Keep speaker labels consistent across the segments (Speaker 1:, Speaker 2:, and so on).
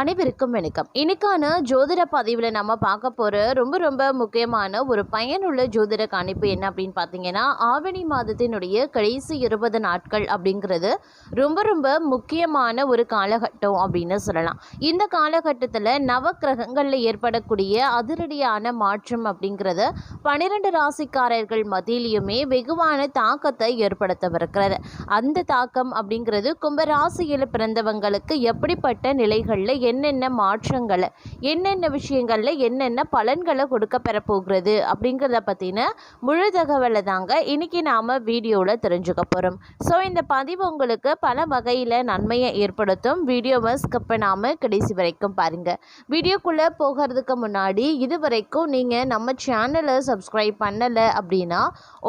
Speaker 1: அனைவருக்கும் வணக்கம். இன்னைக்கான ஜோதிட பதிவில் நம்ம பார்க்க போகிற ரொம்ப ரொம்ப முக்கியமான ஒரு பயனுள்ள ஜோதிட கணிப்பு என்ன அப்படின்னு பார்த்தீங்கன்னா ஆவணி மாதத்தினுடைய கடைசி இருபது நாட்கள் அப்படிங்கிறது ரொம்ப ரொம்ப முக்கியமான ஒரு காலகட்டம் அப்படின்னு சொல்லலாம். இந்த காலகட்டத்தில் நவக்கிரகங்களில் ஏற்படக்கூடிய அதிரடியான மாற்றம் அப்படிங்கிறது பன்னிரெண்டு ராசிக்காரர்கள் மத்தியிலையுமே வெகுவான தாக்கத்தை ஏற்படுத்தவிருக்கிறது. அந்த தாக்கம் அப்படிங்கிறது கும்பராசியில் பிறந்தவங்களுக்கு எப்படிப்பட்ட நிலைகளில் என்னென்ன மாற்றங்களை என்னென்ன விஷயங்களில் என்னென்ன பலன்களை கொடுக்க பெறப்போகிறது அப்படிங்கிறத பற்றின முழு தகவலை தாங்க இன்றைக்கி நாம் வீடியோவில் தெரிஞ்சுக்க போகிறோம் ஸோ இந்த பதிவு உங்களுக்கு பல வகையில் நன்மையை ஏற்படுத்தும். வீடியோவை ஸ்கிப் பண்ணாமல் கடைசி வரைக்கும் பாருங்கள் வீடியோக்குள்ளே போகிறதுக்கு முன்னாடி இது வரைக்கும் நீங்கள் நம்ம சேனலை சப்ஸ்கிரைப் பண்ணலை அப்படின்னா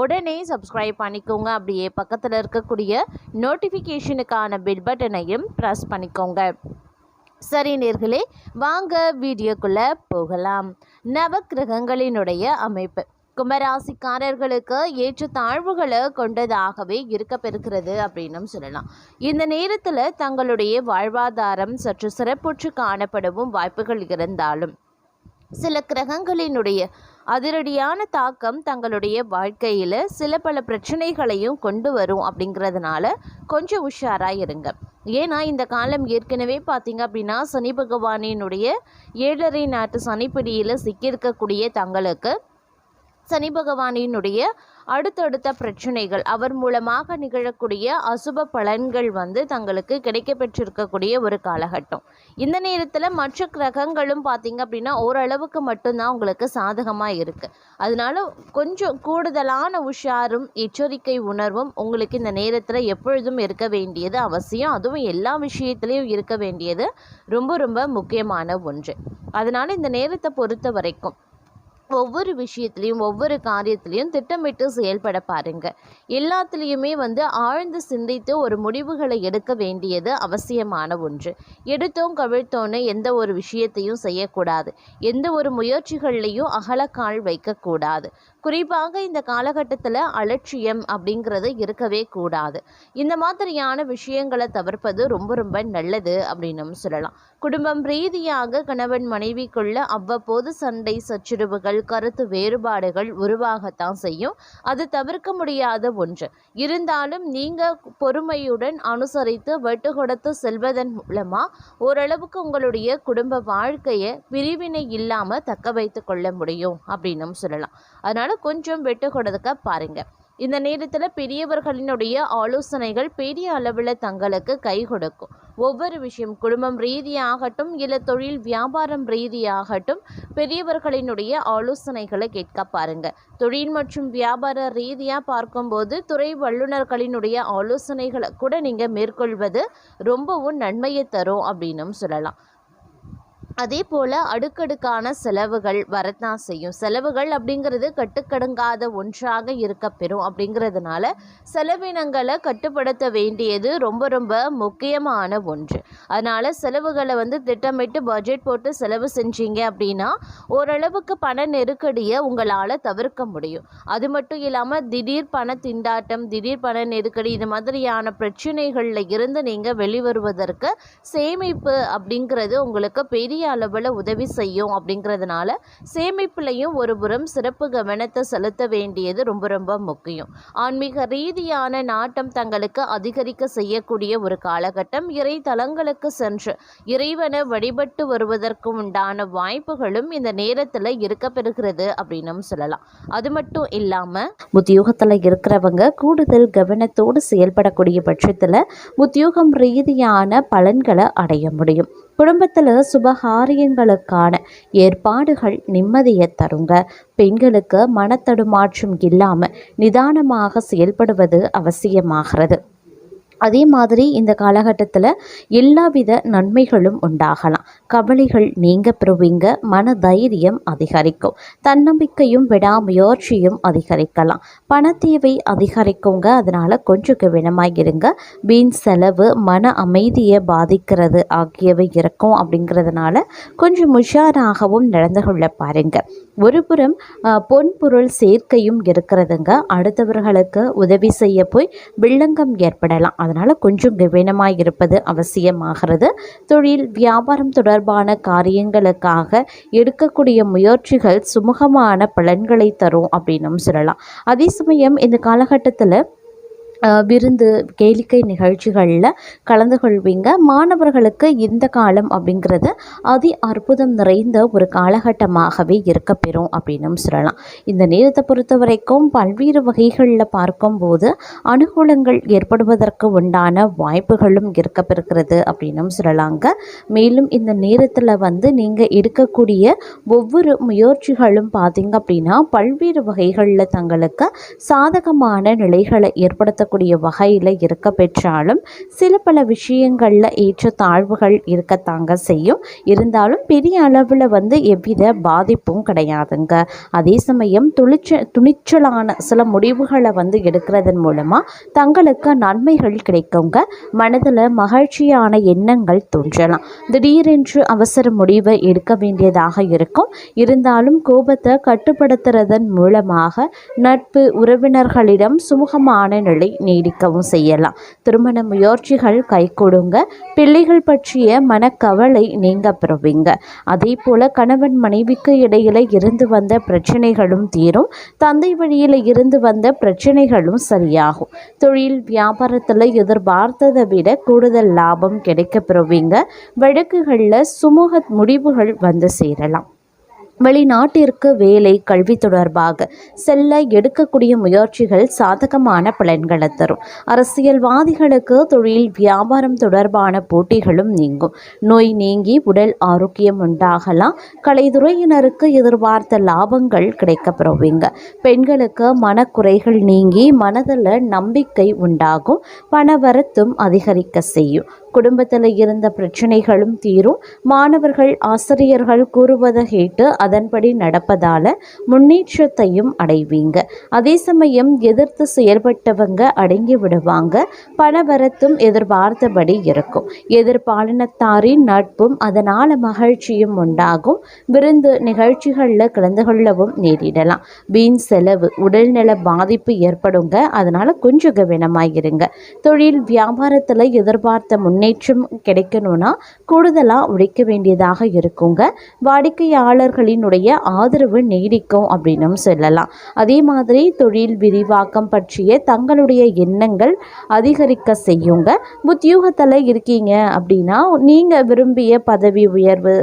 Speaker 1: உடனே சப்ஸ்கிரைப் பண்ணிக்கோங்க. அப்படியே பக்கத்தில் இருக்கக்கூடிய நோட்டிஃபிகேஷனுக்கான பில் பட்டனையும் ப்ரெஸ் பண்ணிக்கோங்க. சரி நேர்களே வாங்க வீடியோக்குள்ளே போகலாம். நவக்கிரகங்களினுடைய அமைப்பு. கும்பராசிக்காரர்களுக்கு ஏற்ற தாழ்வுகளை கொண்டதாகவே இருக்க பெறுகிறது அப்படின்னும் சொல்லலாம். இந்த நேரத்தில் தங்களுடைய வாழ்வாதாரம் சற்று சிறப்புற்று காணப்படவும் வாய்ப்புகள் இருந்தாலும் சில கிரகங்களினுடைய அதிரடியான தாக்கம் தங்களுடைய வாழ்க்கையில் சில பல பிரச்சனைகளையும் கொண்டு வரும் அப்படிங்கிறதுனால கொஞ்சம் உஷாராக இருங்க. ஏன்னா இந்த காலம் ஏற்கனவே பார்த்தீங்க அப்படின்னா சனி பகவானினுடைய ஏழரை நாட்டு சனிப்பிடியில் சிக்கியிருக்கக்கூடிய தங்களுக்கு சனி பகவானினுடைய அடுத்தடுத்த பிரச்சனைகள் அவர் மூலமாக நிகழக்கூடிய அசுப பலன்கள் வந்து தங்களுக்கு கிடைக்கப்பெற்றிருக்கக்கூடிய ஒரு காலகட்டம். இந்த நேரத்தில் மற்ற கிரகங்களும் பார்த்தீங்க அப்படின்னா ஓரளவுக்கு மட்டும்தான் உங்களுக்கு சாதகமாக இருக்குது அதனால கொஞ்சம் கூடுதலான உஷாரும் எச்சரிக்கை உணர்வும் உங்களுக்கு இந்த நேரத்தில் எப்பொழுதும் இருக்க வேண்டியது அவசியம். அதுவும் எல்லா விஷயத்துலேயும் இருக்க வேண்டியது ரொம்ப ரொம்ப முக்கியமான ஒன்று. அதனால் இந்த நேரத்தை பொறுத்த வரைக்கும் ஒவ்வொரு விஷயத்துலையும் ஒவ்வொரு காரியத்திலையும் திட்டமிட்டு செயல்பட பாருங்க. எல்லாத்துலேயுமே வந்து ஆழ்ந்து சிந்தித்து ஒரு முடிவுகளை எடுக்க வேண்டியது அவசியமான ஒன்று. எடுத்தோம் கவிழ்த்தோன்னு எந்த ஒரு விஷயத்தையும் செய்யக்கூடாது. எந்த ஒரு முயற்சிகள்லையும் அகலக்கால் வைக்கக்கூடாது. குறிப்பாக இந்த காலகட்டத்தில் அலட்சியம் அப்படிங்கிறது இருக்கவே கூடாது. இந்த மாதிரியான விஷயங்களை தவிர்ப்பது ரொம்ப ரொம்ப நல்லது அப்படின்னு சொல்லலாம். குடும்பம் ரீதியாக கணவன் மனைவிக்குள்ள அவ்வப்போது சண்டை சச்சுரவுகள் கருத்து வேறுபாடுகள் உருவாகத்தான் செய்யும். அது தவிர்க்க முடியாத ஒன்று. இருந்தாலும் நீங்கள் பொறுமையுடன் அனுசரித்து வெட்டு கொடுத்து செல்வதன் மூலமாக ஓரளவுக்கு உங்களுடைய குடும்ப வாழ்க்கையை பிரிவினை இல்லாமல் தக்க வைத்து கொள்ள முடியும் அப்படின்னும் சொல்லலாம். அதனால் கொஞ்சம் வெட்டு கொடுக்க பாருங்கள் இந்த நேரத்தில் பெரியவர்களினுடைய ஆலோசனைகள் பெரிய அளவில் தங்களுக்கு கை கொடுக்கும். ஒவ்வொரு விஷயம் குடும்பம் ரீதியாகட்டும் இல்லை தொழில் வியாபாரம் ரீதியாகட்டும் பெரியவர்களினுடைய ஆலோசனைகளை கேட்க பாருங்க. தொழில் மற்றும் வியாபார ரீதியாக பார்க்கும்போது துறை வல்லுநர்களினுடைய ஆலோசனைகளை கூட நீங்கள் மேற்கொள்வது ரொம்பவும் நன்மையை தரும் அப்படின்னும் சொல்லலாம். அதே போல் அடுக்கடுக்கான செலவுகள் வரத்தான் செய்யும். செலவுகள் அப்படிங்கிறது கட்டுக்கடங்காத ஒன்றாக இருக்க பெறும். அப்படிங்கிறதுனால செலவினங்களை கட்டுப்படுத்த வேண்டியது ரொம்ப ரொம்ப முக்கியமான ஒன்று. அதனால் செலவுகளை வந்து திட்டமிட்டு பட்ஜெட் போட்டு செலவு செஞ்சீங்க அப்படின்னா ஓரளவுக்கு பண நெருக்கடியை உங்களால் தவிர்க்க முடியும். அது மட்டும் இல்லாமல் திடீர் பண திண்டாட்டம் திடீர் பண நெருக்கடி இது மாதிரியான பிரச்சனைகளில் இருந்து நீங்கள் வெளிவருவதற்கு சேமிப்பு அப்படிங்கிறது உங்களுக்கு பெரிய அளவில் உதவி செய்யும் அப்படிங்கிறதுனால சேமிப்புலையும் ஒருபுறம் சிறப்பு கவனத்தை செலுத்த வேண்டியது ரொம்ப ரொம்ப முக்கியம். ஆன்மீக ரீதியான நாட்டம் தங்களுக்கு அதிகரிக்க செய்யக்கூடிய ஒரு காலகட்டம். இறை தலங்களுக்கு சென்று இறைவனை வழிபட்டு வருவதற்கு உண்டான வாய்ப்புகளும் இந்த நேரத்தில் இருக்க பெறுகிறது அப்படின்னும் சொல்லலாம். அது மட்டும் இல்லாமல் உத்தியோகத்தில் இருக்கிறவங்க கூடுதல் கவனத்தோடு செயல்படக்கூடிய பட்சத்தில் உத்தியோகம் ரீதியான பலன்களை அடைய முடியும். குடும்பத்தில் சுபகாரியங்களுக்கான ஏற்பாடுகள் நிம்மதியை தருங்க. பெண்களுக்கு மனத்தடுமாற்றம் இல்லாமல் நிதானமாக செயல்படுவது அவசியமாகிறது. அதே மாதிரி இந்த காலகட்டத்தில் எல்லாவித நன்மைகளும் உண்டாகலாம். கவலைகள் நீங்க பெறுவீங்க மன தைரியம் அதிகரிக்கும். தன்னம்பிக்கையும் விடாமுயற்சியும் அதிகரிக்கலாம். பணத்தேவை அதிகரிக்குங்க அதனால் கொஞ்சம் கவனமாக இருங்க வீண் செலவு மன அமைதியை பாதிக்கிறது ஆகியவை இருக்கும் அப்படிங்கிறதுனால கொஞ்சம் உஷாராகவும் நடந்து கொள்ள பாருங்க. ஒருபுறம் பொன் பொருள் சேர்க்கையும் இருக்கிறதுங்க. அடுத்தவர்களுக்கு உதவி செய்ய போய் வில்லங்கம் ஏற்படலாம். அதனால் கொஞ்சம் கவனமாக இருப்பது அவசியமாகிறது. தொழில் வியாபாரம் தொடர்பான காரியங்களுக்காக எடுக்கக்கூடிய முயற்சிகள் சுமூகமான பலன்களை தரும் அப்படின்னும் சொல்லலாம். அதே சமயம் இந்த காலகட்டத்தில் விருந்து கேளிக்கை நிகழ்ச்சிகளில் கலந்து கொள்வீங்க. மாணவர்களுக்கு இந்த காலம் அப்படிங்கிறது அதி அற்புதம் நிறைந்த ஒரு காலகட்டமாகவே இருக்கப்பெறும் அப்படின்னும் சொல்லலாம். இந்த நேரத்தை பொறுத்த வரைக்கும் பல்வேறு வகைகளில் பார்க்கும்போது அனுகூலங்கள் ஏற்படுவதற்கு உண்டான வாய்ப்புகளும் இருக்கப்பெறுகிறது அப்படின்னும் சொல்லலாங்க. மேலும் இந்த நேரத்தில் வந்து நீங்கள் எடுக்கக்கூடிய ஒவ்வொரு முயற்சிகளும் பார்த்தீங்க அப்படின்னா பல்வேறு வகைகளில் தங்களுக்கு சாதகமான நிலைகளை ஏற்படுத்த ஏற்படுத்தக்கூடிய வகையில் இருக்க பெற்றாலும் சில பல விஷயங்களில் ஏற்ற தாழ்வுகள் இருக்கத்தாங்க செய்யும். இருந்தாலும் பெரிய அளவில் வந்து எவ்வித பாதிப்பும் கிடையாதுங்க. அதே சமயம் துணிச்ச துணிச்சலான சில முடிவுகளை வந்து எடுக்கிறதன் மூலமாக தங்களுக்கு நன்மைகள் கிடைக்குங்க. மனதில் மகிழ்ச்சியான எண்ணங்கள் தோன்றலாம். திடீரென்று அவசர முடிவை எடுக்க வேண்டியதாக இருக்கும். இருந்தாலும் கோபத்தை கட்டுப்படுத்துறதன் மூலமாக நட்பு உறவினர்களிடம் சுமூகமான நிலை நீடிக்கவும் செய்யலாம். திருமண முயற்சிகள் கைகூடுங்க. பிள்ளைகள் பற்றிய மனக்கவலை நீங்க பெறுவீங்க. அதே போல கணவன் மனைவிக்கு இடையில இருந்து வந்த பிரச்சனைகளும் தீரும். தந்தை வழியில் இருந்து வந்த பிரச்சனைகளும் சரியாகும். தொழில் வியாபாரத்தில் எதிர்பார்த்ததை விட கூடுதல் லாபம் கிடைக்க பெறுவீங்க. வழக்குகளில் சுமூக முடிவுகள் வந்து சேரலாம். வெளிநாட்டிற்கு வேலை கல்வி தொடர்பாக செல்ல எடுக்கக்கூடிய முயற்சிகள் சாதகமான பலன்களை தரும். அரசியல்வாதிகளுக்கு தொழில் வியாபாரம் தொடர்பான போட்டிகளும் நீங்கும். நோய் நீங்கி உடல் ஆரோக்கியம் உண்டாகலாம். கலைத்துறையினருக்கு எதிர்பார்த்த லாபங்கள் கிடைக்கப்பெறுவீங்க. பெண்களுக்கு மனக்குறைகள் நீங்கி மனதில் நம்பிக்கை உண்டாகும். பணவரத்தும் அதிகரிக்க செய்யும். குடும்பத்தில் இருந்த பிரச்சனைகளும் தீரும். மாணவர்கள் ஆசிரியர்கள் கூறுவதை கேட்டு அதன்படி நடப்பதால முன்னேற்றத்தையும் அடைவீங்க. அதே சமயம் எதிர்த்து செயல்பட்டவங்க அடங்கி விடுவாங்க. பணவரத்தும் எதிர்பார்த்தபடி இருக்கும். எதிர்பாலினத்தாரின் நட்பும் அதனால மகிழ்ச்சியும் உண்டாகும். விருந்து நிகழ்ச்சிகளில் கலந்து கொள்ளவும் நேரிடலாம். வீண் செலவு உடல்நல பாதிப்பு ஏற்படுங்க. அதனால கொஞ்சம் கவனமாயிருங்க. தொழில் வியாபாரத்தில் எதிர்பார்த்த முன்னேற்றம் கிடைக்கணும்னா கூடுதலாக உழைக்க வேண்டியதாக இருக்குங்க. வாடிக்கையாளர்களினுடைய ஆதரவு நீடிக்கும் அப்படின்னும் சொல்லலாம். அதே மாதிரி தொழில் விரிவாக்கம் பற்றிய தங்களுடைய எண்ணங்கள் அதிகரிக்க செய்யுங்க. உத்தியோகத்தில் இருக்கீங்க அப்படின்னா நீங்கள் விரும்பிய பதவி உயர்வு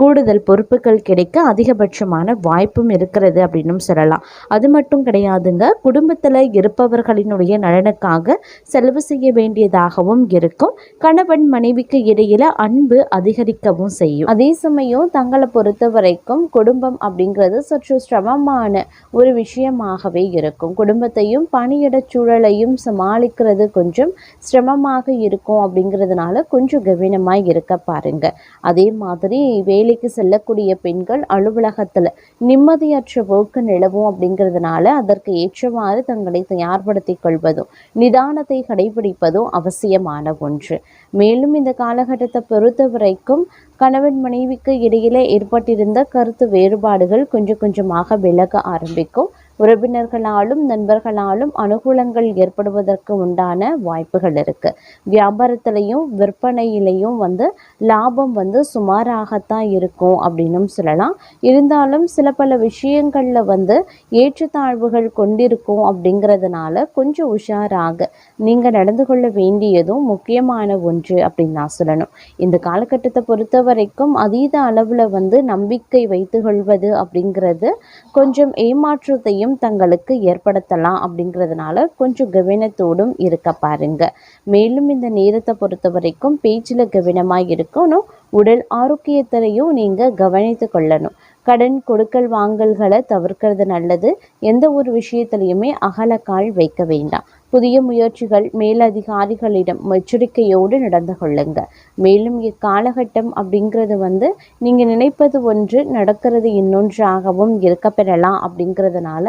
Speaker 1: கூடுதல் பொறுப்புகள் கிடைக்க அதிகபட்சமான வாய்ப்பும் இருக்கிறது அப்படின்னும் சொல்லலாம். அது மட்டும் கிடையாதுங்க. குடும்பத்தில் இருப்பவர்களினுடைய நலனுக்காக செலவு செய்ய வேண்டியதாகவும் இருக்கும். கணவன் மனைவிக்கு இடையில அன்பு அதிகரிக்கவும் செய்யும். அதே சமயம் தங்களை பொறுத்த வரைக்கும் குடும்பம் அப்படிங்கிறது சற்று சிரமமான ஒரு விஷயமாகவே இருக்கும். குடும்பத்தையும் பணியிட சூழலையும் சமாளிக்கிறது கொஞ்சம் சிரமமாக இருக்கும் அப்படிங்கிறதுனால கொஞ்சம் கவனமாக இருக்க பாருங்க. அதே மாதிரி வேலைக்கு செல்லக்கூடிய பெண்கள் அலுவலகத்தில் நிம்மதியற்ற போக்கு நிலவும் அப்படிங்கிறதுனால அதற்கு ஏற்றவாறு தங்களை தயார்படுத்திக் கொள்வதும் நிதானத்தை கடைபிடிப்பதும் அவசியமான ஒன்று. மேலும் இந்த காலகட்டத்தை பொறுத்த வரைக்கும் கணவன் மனைவிக்கு இடையிலே ஏற்பட்டிருந்த கருத்து வேறுபாடுகள் கொஞ்சம் கொஞ்சமாக விலக ஆரம்பிக்கும். உறவினர்களாலும் நண்பர்களாலும் அனுகூலங்கள் ஏற்படுவதற்கு உண்டான வாய்ப்புகள் இருக்கு. வியாபாரத்திலையும் விற்பனையிலையும் வந்து லாபம் வந்து சுமாராகத்தான் இருக்கும் அப்படின்னும் சொல்லலாம். இருந்தாலும் சில பல விஷயங்களில் வந்து ஏற்றத்தாழ்வுகள் கொண்டிருக்கும் அப்படிங்கிறதுனால கொஞ்சம் உஷாராக நீங்கள் நடந்து கொள்ள வேண்டியதும் முக்கியமான ஒன்று அப்படின்னு நான் சொல்லணும். இந்த காலகட்டத்தை பொறுத்த வரைக்கும் அதீத அளவில் வந்து நம்பிக்கை வைத்து கொள்வது அப்படிங்கிறது கொஞ்சம் ஏமாற்றத்தையும் தங்களுக்கு ஏற்படுத்தலாம் அப்படிங்கிறதுனால கொஞ்சம் கவனத்தோடும் இருக்க பாருங்க. மேலும் இந்த நேரத்தை பொறுத்த வரைக்கும் பேச்சில் கவனமாக இருக்கணும். உடல் ஆரோக்கியத்திலையும் நீங்கள் கவனித்து கொள்ளணும். கடன் கொடுக்கல் வாங்கல்களை தவிர்க்கிறது நல்லது. எந்த ஒரு விஷயத்திலையுமே அகலக்கால் வைக்க வேண்டாம். புதிய முயற்சிகள் மேலதிகாரிகளிடம் எச்சரிக்கையோடு நடந்து கொள்ளுங்க. மேலும் இக்காலகட்டம் அப்படிங்கிறது வந்து நீங்கள் நினைப்பது ஒன்று நடக்கிறது இன்னொன்றாகவும் இருக்க பெறலாம் அப்படிங்கிறதுனால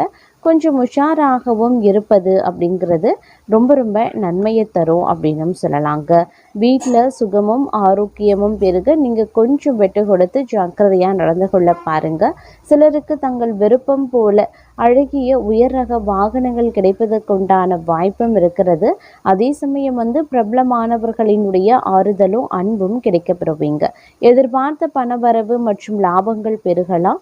Speaker 1: கொஞ்சம் உஷாராகவும் இருப்பது அப்படிங்கிறது ரொம்ப ரொம்ப நன்மையை தரும் அப்படின்னும் சொல்லலாங்க. வீட்டில் சுகமும் ஆரோக்கியமும் பெருக நீங்கள் கொஞ்சம் வெட்டு கொடுத்து ஜாக்கிரதையாக நடந்து கொள்ள பாருங்கள் சிலருக்கு தங்கள் விருப்பம் போல அழகிய உயர் ரக வாகனங்கள் கிடைப்பதற்குண்டான வாய்ப்பும் இருக்கிறது. அதே சமயம் வந்து பிரபலமானவர்களினுடைய ஆறுதலும் அன்பும் கிடைக்கப்பெறுவீங்க எதிர்பார்த்த பணவரவு மற்றும் லாபங்கள் பெருகலாம்.